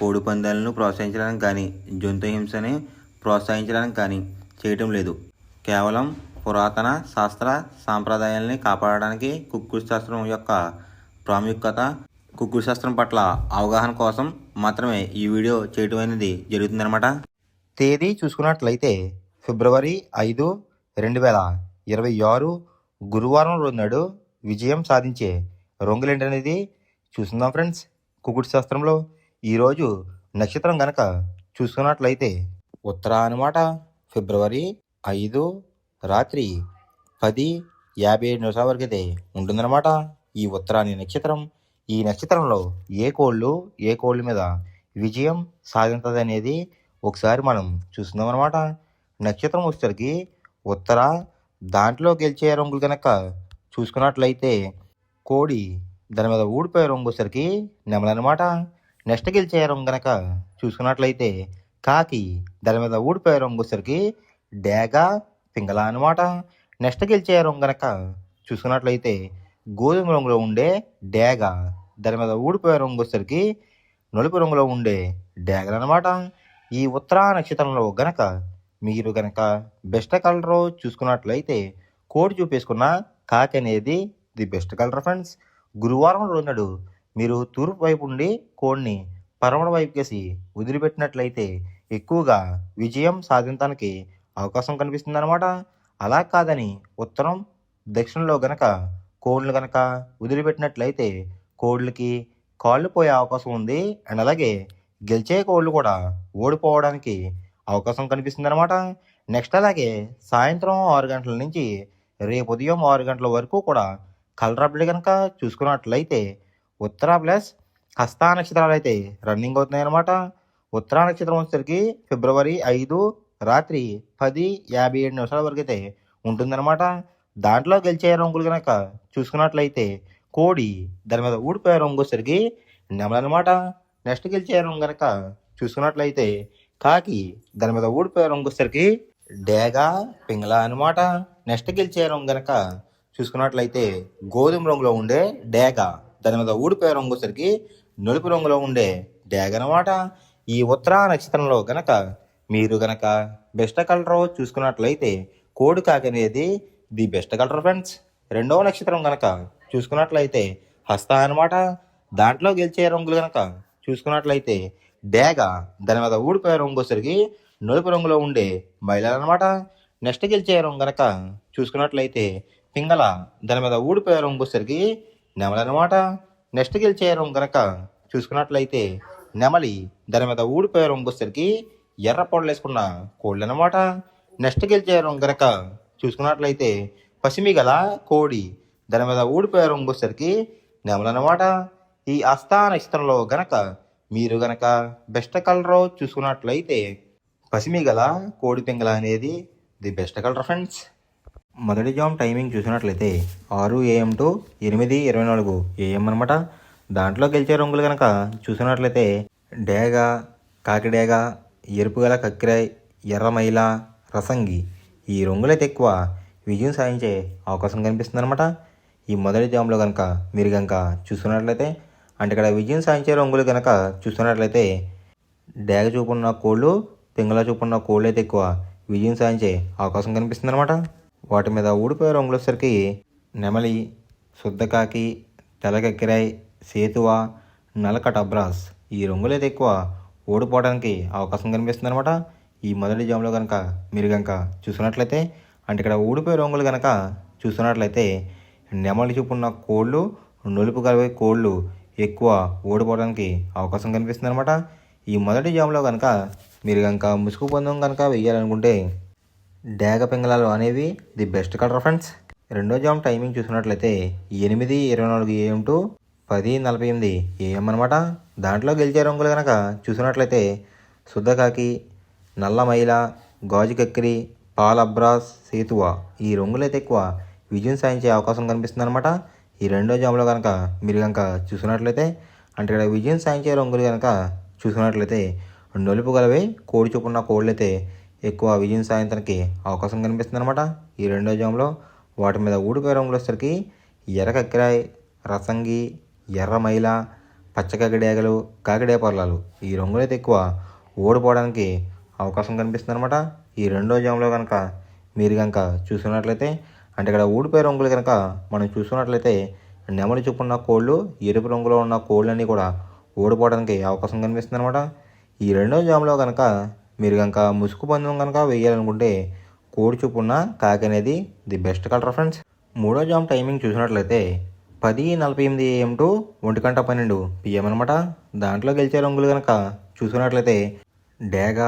కోడి పందాలను ప్రోత్సహించడానికి కానీ జంతు హింసని ప్రోత్సహించడానికి కానీ చేయటం లేదు. కేవలం పురాతన శాస్త్ర సాంప్రదాయాల్ని కాపాడడానికి కుక్కుడు శాస్త్రం యొక్క ప్రాముఖ్యత కుక్కుడు శాస్త్రం పట్ల అవగాహన కోసం మాత్రమే ఈ వీడియో చేయటం అనేది జరుగుతుందన్నమాట. తేదీ చూసుకున్నట్లయితే ఫిబ్రవరి ఐదు రెండు వేల ఇరవై ఆరు గురువారం రోజు నాడు విజయం సాధించే రొంగులేంటనేది చూస్తుందాం ఫ్రెండ్స్. కుకుడు శాస్త్రంలో ఈరోజు నక్షత్రం గనక చూసుకున్నట్లయితే ఉత్తర అనమాట ఫిబ్రవరి ఐదు రాత్రి పది యాభై ఏడు నిమిషాల వరకు అయితే ఉంటుందన్నమాట. ఈ ఉత్తరాని నక్షత్రం ఈ నక్షత్రంలో ఏ కోళ్ళు ఏ కోళ్ళ మీద విజయం సాధించదు అనేది ఒకసారి మనం చూస్తున్నాం అనమాట నక్షత్రం వచ్చేసరికి ఉత్తర దాంట్లో గెలిచే రంగులు కనుక చూసుకున్నట్లయితే కోడి దాని మీద ఊడిపోయే రంగు వచ్చేసరికి నెమలనమాట నెక్స్ట్ గెలిచే గనక చూసుకున్నట్లయితే కాకి దాని మీద ఊడిపోయే రంగు వచ్చేసరికి డేగ పింగళ అనమాట నెక్స్ట్ గెలిచే రంగు చూసుకున్నట్లయితే గోధుమ రంగులో ఉండే డేగ దాని మీద ఊడిపోయే రంగు వచ్చేసరికి నలుపు రంగులో ఉండే డేగలు అనమాట ఈ ఉత్తరా నక్షత్రంలో గనక మీరు గనక బెస్ట్ కలర్ చూసుకున్నట్లయితే కోడి చూపేసుకున్న కాకి అనేది ది బెస్ట్ కలర్ ఫ్రెండ్స్. గురువారం రోజునాడు మీరు తూర్పు వైపు ఉండి కోడిని పరమణ వైపు కేసి వదిలిపెట్టినట్లయితే ఎక్కువగా విజయం సాధించడానికి అవకాశం కనిపిస్తుంది అనమాట అలా కాదని ఉత్తరం దక్షిణంలో గనక కోళ్ళు గనక వదిలిపెట్టినట్లయితే కోళ్ళకి కాళ్ళు పోయే అవకాశం ఉంది. అండ్ అలాగే గెలిచే కోళ్ళు కూడా ఓడిపోవడానికి అవకాశం కనిపిస్తుంది అనమాట నెక్స్ట్ అలాగే సాయంత్రం ఆరు గంటల నుంచి రేపు ఉదయం ఆరు గంటల వరకు కూడా కలర్ అప్డేట్ కనుక చూసుకున్నట్లయితే ఉత్తర ప్లస్ హస్తా నక్షత్రాలు అయితే రన్నింగ్ అవుతున్నాయి అనమాట ఉత్తర నక్షత్రం వచ్చేసరికి ఫిబ్రవరి ఐదు రాత్రి పది యాభై ఏడు నిమిషాల వరకు అయితే ఉంటుందన్నమాట. దాంట్లో గెలిచే రంగులు కనుక చూసుకున్నట్లయితే కోడి దాని మీద ఊడిపోయే రంగు వచ్చేసరికి నెమలనమాట నెక్స్ట్ గెలిచే రంగు కనుక చూసుకున్నట్లయితే కాకి దాని మీద ఊడిపోయే రంగు వచ్చేసరికి డేగా పింగళ అనమాట నెక్స్ట్ గెలిచే రంగు కనుక చూసుకున్నట్లయితే గోధుమ రంగులో ఉండే డేగా. దాని మీద ఊడిపోయే రంగు వచ్చేసరికి నలుపు రంగులో ఉండే డేగనమాట ఈ ఉత్తరా నక్షత్రంలో గనక మీరు గనక బెస్ట్ కలర్ చూసుకున్నట్లయితే కోడి కాకి అనేది ది బెస్ట్ కలర్ ఫ్రెండ్స్. రెండవ నక్షత్రం గనక చూసుకున్నట్లయితే హస్త అనమాట దాంట్లో గెలిచే రంగులు గనక చూసుకున్నట్లయితే డేగ దాని మీద ఊడిపోయే రంగు వచ్చేసరికి నలుపు రంగులో ఉండే మహిళలు అనమాట నెక్స్ట్ గెలిచే రంగు గనక చూసుకున్నట్లయితే పింగళ దాని మీద ఊడిపోయే రంగు వచ్చేసరికి నెమలనమాట. నెక్స్ట్ గెలిచేయడం గనక చూసుకున్నట్లయితే నెమలి దాని మీద ఊడిపోయే రంగు ఎర్ర పొడలేసుకున్న కోళ్ళు అనమాట నెక్స్ట్ గెలిచేయడం గనక చూసుకున్నట్లయితే పసిమి గల కోడి దాని మీద ఊడిపోయే రంగు నెమలనమాట. ఈ ఆస్థాన నక్షత్రంలో గనక మీరు గనక బెస్ట్ కలర్ చూసుకున్నట్లయితే పసిమి గల కోడి పింగళ అనేది ది బెస్ట్ కలర్ ఫ్రెండ్స్. మొదటి జామ్ టైమింగ్ చూసినట్లయితే ఆరు ఏఎం టు ఎనిమిది ఇరవై నాలుగు ఏఎం అనమాట దాంట్లో గెలిచే రంగులు కనుక చూసినట్లయితే డేగ కాకిడేగ ఎరుపు గల కక్కిరాయ్ ఎర్రమైల రసంగి ఈ రంగులైతే ఎక్కువ విజయం సాధించే అవకాశం కనిపిస్తుంది అనమాట ఈ మొదటి జామ్లో కనుక మీరు కనుక చూసుకున్నట్లయితే అంటే ఇక్కడ విజయం సాధించే రంగులు కనుక చూస్తున్నట్లయితే డేగ చూపున్న కోళ్ళు పింగళ చూపున్న కోళ్ళు అయితే ఎక్కువ విజయం సాధించే అవకాశం కనిపిస్తుంది అనమాట వాటి మీద ఊడిపోయే రంగులు వచ్చేసరికి నెమలి శుద్ధకాకి తెలకెక్కిరాయ్ సేతువ నలక టబ్రాస్ ఈ రంగులు అయితే ఎక్కువ ఓడిపోవడానికి అవకాశం కనిపిస్తుంది అనమాట ఈ మొదటి జామ్లో కనుక మీరు కనుక చూసుకున్నట్లయితే అంటే ఇక్కడ ఊడిపోయే రంగులు కనుక చూసుకున్నట్లయితే నెమలి చూపున్న కోళ్ళు నొలుపు కలిపే కోళ్ళు ఎక్కువ ఓడిపోవడానికి అవకాశం కనిపిస్తుంది అనమాట ఈ మొదటి జామ్లో కనుక మీరు కనుక ముసుగు పందం కనుక వెయ్యాలనుకుంటే డేగ పింగళాలు అనేవి ది బెస్ట్ కలర్ ఫ్రెండ్స్. రెండో జామ్ టైమింగ్ చూసినట్లయితే ఎనిమిది ఇరవై నాలుగు ఏఎం టు పది నలభై ఎనిమిది ఏఎం అనమాట దాంట్లో గెలిచే రంగులు కనుక చూసినట్లయితే శుద్ధకాకి నల్ల మైల గాజు కక్కిరి పాలబ్రాస్ సేతువ. ఈ రంగులైతే ఎక్కువ విజయం సాధించే అవకాశం కనిపిస్తుంది అనమాట ఈ రెండో జామ్లో కనుక మీరు కనుక చూసినట్లయితే అంటే ఇక్కడ విజయం సాధించే రంగులు కనుక చూసినట్లయితే నలుపు గలవి కోడి చూపున్న కోళ్ళు అయితే ఎక్కువ విజయం సాధించడానికి అవకాశం కనిపిస్తుంది అనమాట ఈ రెండో జామ్లో వాటి మీద ఊడిపోయే రంగులు వచ్చేసరికి ఎర్ర కక్కిరాయి రసంగి ఎర్ర మైల పచ్చ కాకిడేగలు కాకిడే పర్లాలు ఈ రంగులు అయితే ఎక్కువ ఓడిపోవడానికి అవకాశం కనిపిస్తుందన్నమాట. ఈ రెండో జామ్లో కనుక మీరు కనుక చూసుకున్నట్లయితే అంటే ఇక్కడ ఊడిపోయే రంగులు కనుక మనం చూసుకున్నట్లయితే నెమలి చూపున్న కోళ్ళు ఎరుపు రంగులో ఉన్న కోళ్ళన్నీ కూడా ఓడిపోవడానికి అవకాశం కనిపిస్తుంది అనమాట ఈ రెండో జామ్లో కనుక మీరు కనుక ముసుగు పందెం కనుక వేయాలనుకుంటే కోడి చూపున్న కాకి అనేది ది బెస్ట్ కలర్ ఫ్రెండ్స్. మూడో జామ్ టైమింగ్ చూసినట్లయితే పది నలభై ఎనిమిది ఏఎం టు ఒంటి గంట పన్నెండు పిఎం అనమాట దాంట్లో గెలిచే రంగులు కనుక చూసుకున్నట్లయితే డేగ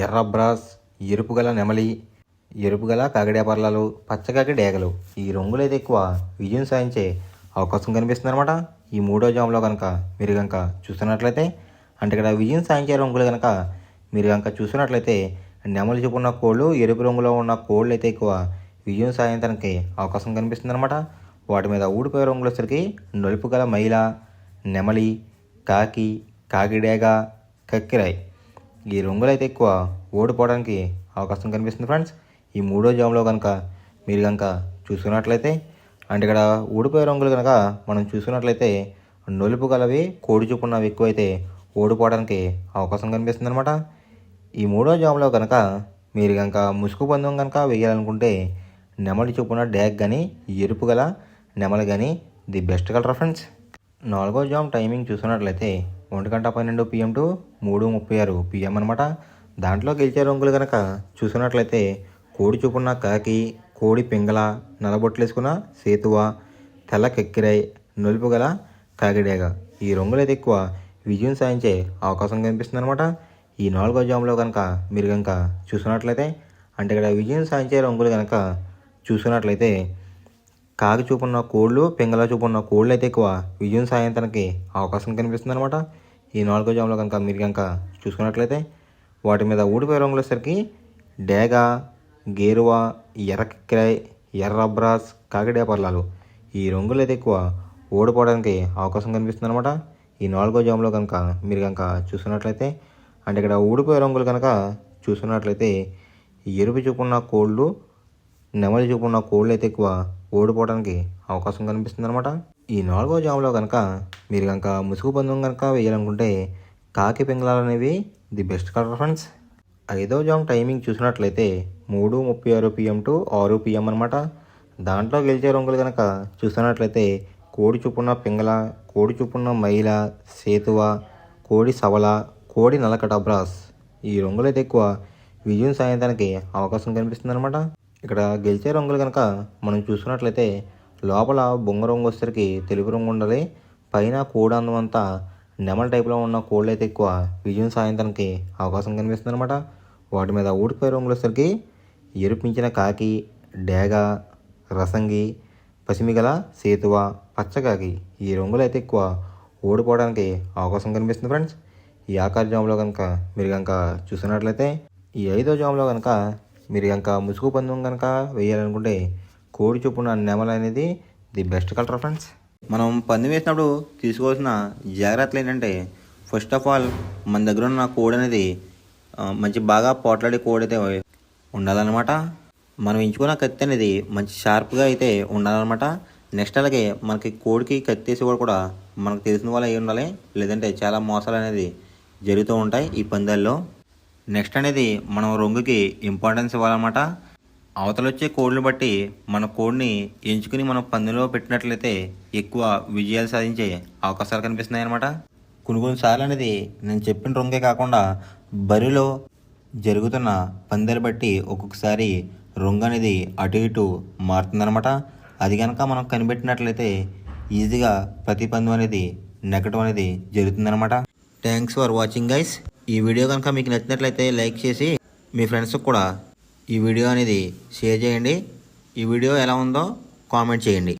ఎర్ర బ్రాస్ ఎరుపు గల నెమలి ఎరుపు గల కాకిడే పర్లాలు పచ్చకాకి డేగలు ఈ రంగులు అయితే ఎక్కువ విజయం సాధించే అవకాశం కనిపిస్తుంది అనమాట ఈ మూడో జామ్లో కనుక మీరు కనుక చూస్తున్నట్లయితే అంటే ఇక్కడ విజయం సాధించే రంగులు కనుక మీరు కనుక చూసినట్లయితే నెమలి చూపున్న కోళ్ళు ఎరుపు రంగులో ఉన్న కోళ్ళు అయితే ఎక్కువ విజయం సాధించడానికి అవకాశం కనిపిస్తుంది అనమాట వాటి మీద ఊడిపోయే రంగులు నలుపు గల మైల నెమలి కాకి కాకిడేగ కక్కిరాయి. ఈ రంగులు అయితే ఎక్కువ ఓడిపోవడానికి అవకాశం కనిపిస్తుంది ఫ్రెండ్స్. ఈ మూడో జామ్లో కనుక మీరు కనుక చూసుకున్నట్లయితే అంటే ఇక్కడ ఊడిపోయే రంగులు కనుక మనం చూసుకున్నట్లయితే నలుపు గలవి కోడి చూపున్నవి ఎక్కువైతే ఓడిపోవడానికి అవకాశం కనిపిస్తుంది అనమాట ఈ మూడో జామ్లో కనుక మీరు కనుక ముసుగు పందెం కనుక వేయాలనుకుంటే నెమలి చొప్పున డ్యాగ్ కానీ ఎరుపు గల నెమలి కానీ ది బెస్ట్ కలర్ ఫ్రెండ్స్. నాలుగో జామ్ టైమింగ్ చూసుకున్నట్లయితే ఒంటి గంట పన్నెండు పిఎం టు మూడు ముప్పై ఆరు పిఎం అనమాట దాంట్లో గెలిచే రంగులు కనుక చూసుకున్నట్లయితే కోడి చూపున్న కాకి కోడి పింగళ నలబొట్లు వేసుకున్న సేతువ తెల్ల కెక్కిరై నలుపు గల కాకిడేగ. ఈ రంగులు అయితే ఎక్కువ విజయం సాధించే అవకాశం కనిపిస్తుంది అనమాట ఈ నాలుగో జామ్లో కనుక మీరు కనుక చూసుకున్నట్లయితే అంటే ఇక్కడ విజయం సాధించే రంగులు కనుక చూసుకున్నట్లయితే కాకి చూపున్న కోళ్ళు పింగళ చూపున్న కోళ్ళు అయితే ఎక్కువ విజయం సాధించడానికి అవకాశం కనిపిస్తుంది అనమాట ఈ నాలుగో జామ్లో కనుక మీరు కనుక చూసుకున్నట్లయితే వాటి మీద ఊడిపోయే రంగులసరికి డేగ గేరువ ఎర్రకిక్కిరాయ్ ఎర్రబ్రాస్ కాకిడే పర్లాలు ఈ రంగులు అయితే ఎక్కువ ఓడిపోవడానికి అవకాశం కనిపిస్తుంది అనమాట ఈ నాలుగో జామ్లో కనుక మీరు కనుక చూసుకున్నట్లయితే అంటే ఇక్కడ ఊడిపోయే రంగులు కనుక చూసుకున్నట్లయితే ఎరుపు చూపున్న కోళ్ళు నెమలి చూపున్న కోళ్ళు అయితే ఎక్కువ ఓడిపోవడానికి అవకాశం కనిపిస్తుంది అనమాట ఈ నాలుగో జామ్లో కనుక మీరు కనుక ముసుగు పందెం కనుక వేయాలనుకుంటే కాకి పింగళాలు అనేవి ది బెస్ట్ కలర్ ఫ్రెండ్స్. ఐదో జామ్ టైమింగ్ చూసినట్లయితే మూడు ముప్పై ఆరు పిఎం టు ఆరు పిఎం అనమాట దాంట్లో గెలిచే రంగులు కనుక చూసినట్లయితే కోడి చూపున్న పింగళ కోడి చూపున్న మైల సేతువ కోడి సవల కోడి నలకట బ్రాస్ ఈ రంగులు అయితే ఎక్కువ విజయం సాయంత్రానికి అవకాశం కనిపిస్తుంది అనమాట ఇక్కడ గెలిచే రంగులు కనుక మనం చూసుకున్నట్లయితే లోపల బొంగ రంగు వచ్చేసరికి తెలుపు రంగు ఉండాలి. పైన కోడి అంతా నెమల టైప్లో ఉన్న కోళ్ళు అయితే ఎక్కువ విజయం సాయంత్రానికి అవకాశం కనిపిస్తుంది అనమాట వాటి మీద ఊడిపోయే రంగులు వచ్చేసరికి ఎరుపించిన కాకి డేగ రసంగి పసిమిగల సేతువ పచ్చకాకి ఈ రంగులు అయితే ఎక్కువ ఓడిపోవడానికి అవకాశం కనిపిస్తుంది ఫ్రెండ్స్. ఈ ఆకార జాములో కనుక మీరు కనుక చూసినట్లయితే ఈ ఐదో జాములో కనుక మీరు కనుక ముసుగు పందెం కనుక వేయాలనుకుంటే కోడి చొప్పున నెమల అనేది ది బెస్ట్ కలర్ ఫ్రెండ్స్. మనం పందెం వేసినప్పుడు తీసుకోవాల్సిన జాగ్రత్తలు ఏంటంటే ఫస్ట్ ఆఫ్ ఆల్ మన దగ్గర ఉన్న కోడి అనేది మంచి బాగా పోట్లాడే కోడి అయితే ఉండాలన్నమాట. మనం ఎంచుకున్న కత్తి అనేది మంచి షార్ప్గా అయితే ఉండాలన్నమాట. నెక్స్ట్ అలాగే మనకి కోడికి కత్తి వేసేవాడు కూడా మనకు తెలిసిన వాళ్ళు అయి ఉండాలి. లేదంటే చాలా మోసాలు అనేది జరుగుతూ ఉంటాయి ఈ పందాల్లో. నెక్స్ట్ అనేది మనం రొంగుకి ఇంపార్టెన్స్ ఇవ్వాలన్నమాట. అవతల వచ్చే కోడ్ని బట్టి మన కోడ్ని ఎంచుకుని మనం పందెంలో పెట్టినట్లయితే ఎక్కువ విజయాలు సాధించే అవకాశాలు కనిపిస్తున్నాయి అనమాట కొన్ని కొన్నిసార్లు అనేది నేను చెప్పిన రొంగే కాకుండా బరిలో జరుగుతున్న పందాలు బట్టి ఒక్కొక్కసారి రొంగు అనేది అటు ఇటు మారుతుందన్నమాట. అది కనుక మనం కనిపెట్టినట్లయితే ఈజీగా ప్రతి పందెం అనేది నెగ్గడం అనేది జరుగుతుందనమాట థ్యాంక్స్ ఫర్ వాచింగ్ గైస్ ఈ వీడియో కనుక మీకు నచ్చినట్లయితే లైక్ చేసి మీ ఫ్రెండ్స్కి కూడా ఈ వీడియో అనేది షేర్ చేయండి. ఈ వీడియో ఎలా ఉందో కామెంట్ చేయండి.